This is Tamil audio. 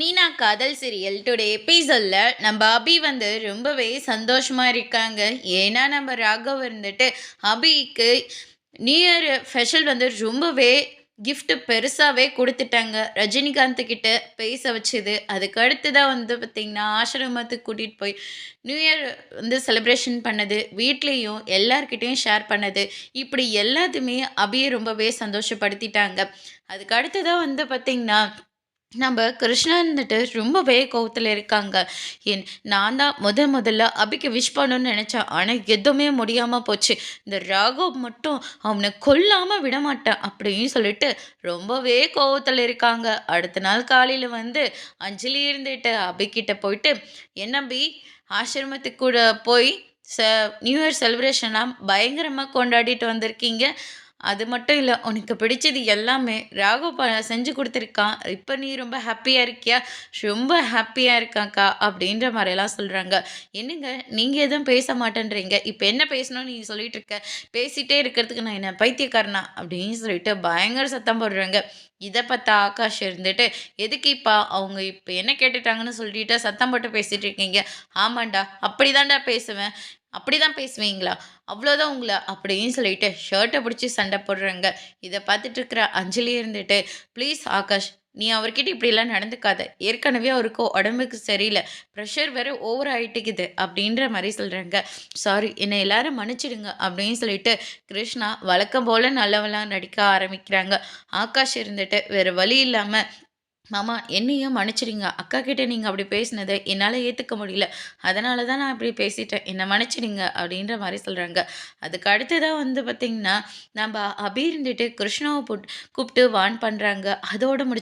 நீனா காதல் சீரியல் டுடே எபிசோடில் நம்ம அபி வந்து ரொம்பவே சந்தோஷமாக இருக்காங்க. ஏன்னா நம்ம ராகவ் இருந்துட்டு அபிக்கு நியூ இயர் ஸ்பெஷல் வந்து ரொம்பவே கிஃப்ட்டு பெருசாகவே கொடுத்துட்டாங்க. ரஜினிகாந்த் கிட்ட பேச வச்சது. அதுக்கு அடுத்து தான் வந்து பார்த்திங்கன்னா ஆசிரமத்துக்கு கூட்டிகிட்டு போய் நியூ இயர் வந்து செலிப்ரேஷன் பண்ணது. வீட்லேயும் எல்லார்கிட்டேயும் ஷேர் பண்ணது. இப்படி எல்லாத்தையுமே அபியை ரொம்பவே சந்தோஷப்படுத்திட்டாங்க. அதுக்கு அடுத்து தான் வந்து பார்த்திங்கன்னா நம்ம கிருஷ்ணா இருந்துட்டு ரொம்பவே கோவத்தில் இருக்காங்க. என் நான் தான் முத முதல்ல அபிக்கு விஷ் பண்ணணும்னு நினச்சேன். ஆனால் எதுவுமே முடியாமல் போச்சு. இந்த ராகவ் மட்டும் அவனை கொல்லாமல் விட மாட்டேன் அப்படின்னு சொல்லிட்டு ரொம்பவே கோவத்தில் இருக்காங்க. அடுத்த நாள் காலையில் வந்து அஞ்சலி இருந்துட்டு அபிக்கிட்ட போயிட்டு என்ன ஆசிரமத்துக்கு கூட போய் ச நியூ இயர் செலிப்ரேஷன்லாம் பயங்கரமாக கொண்டாடிட்டு வந்திருக்கீங்க. அது மட்டும் இல்லை உனக்கு பிடிச்சது எல்லாமே ராகு ப செஞ்சு கொடுத்துருக்கான். இப்போ நீ ரொம்ப ஹாப்பியாக இருக்கியா? ரொம்ப ஹாப்பியாக இருக்காக்கா அப்படின்ற மாதிரியெல்லாம் சொல்கிறாங்க என்னங்க நீங்கள் எதுவும் பேச மாட்டேன்றீங்க? இப்போ என்ன பேசணும்னு நீ சொல்லிட்டு இருக்க? பேசிகிட்டே இருக்கிறதுக்கு நான் என்ன பைத்தியக்காரனா? அப்படின்னு சொல்லிட்டு பயங்கர சத்தம் போடுறாங்க. இதை பார்த்தா ஆகாஷ் இருந்துட்டு எதுக்கு இப்போ? அவங்க இப்போ என்ன கேட்டுட்டாங்கன்னு சொல்லிட்டு சத்தம் போட்டு பேசிகிட்டு இருக்கீங்க. ஆமாண்டா அப்படி தான்டா பேசுவேன். அப்படி தான் பேசுவீங்களா? அவ்வளோதான் உங்களை அப்படின்னு சொல்லிட்டு ஷர்ட்டை பிடிச்சி சண்டை போடுறாங்க இதை பார்த்துட்டு இருக்கிற அஞ்சலி இருந்துட்டு ப்ளீஸ் ஆகாஷ் நீ அவர்கிட்ட இப்படிலாம் நடந்துக்காத. ஏற்கனவே அவருக்கு உடம்புக்கு சரியில்லை. ப்ரெஷர் வேற ஓவர் ஆகிட்டுக்குது அப்படின்ற மாதிரி சொல்கிறாங்க சாரி என்னை எல்லாரும் மன்னிச்சிடுங்க அப்படின்னு சொல்லிட்டு கிருஷ்ணா வழக்கம் போல் நல்லவெல்லாம் நடிக்க ஆரம்பிக்கிறாங்க. ஆகாஷ் இருந்துட்டு வேறு வழி இல்லாமல் மாமா என்னையும் மன்னிச்சிடுங்க அக்கா கிட்டே நீங்கள் அப்படி பேசினதை என்னால் ஏற்றுக்க முடியல. அதனால தான் நான் இப்படி பேசிட்டேன். என்னை மன்னிச்சிடுங்க அப்படின்ற மாதிரி சொல்கிறாங்க அதுக்கு அடுத்ததாக வந்து பார்த்திங்கன்னா நம்ம அபி இருந்துட்டு கிருஷ்ணாவை போட் கூப்பிட்டு வான் பண்ணுறாங்க அதோடு முடி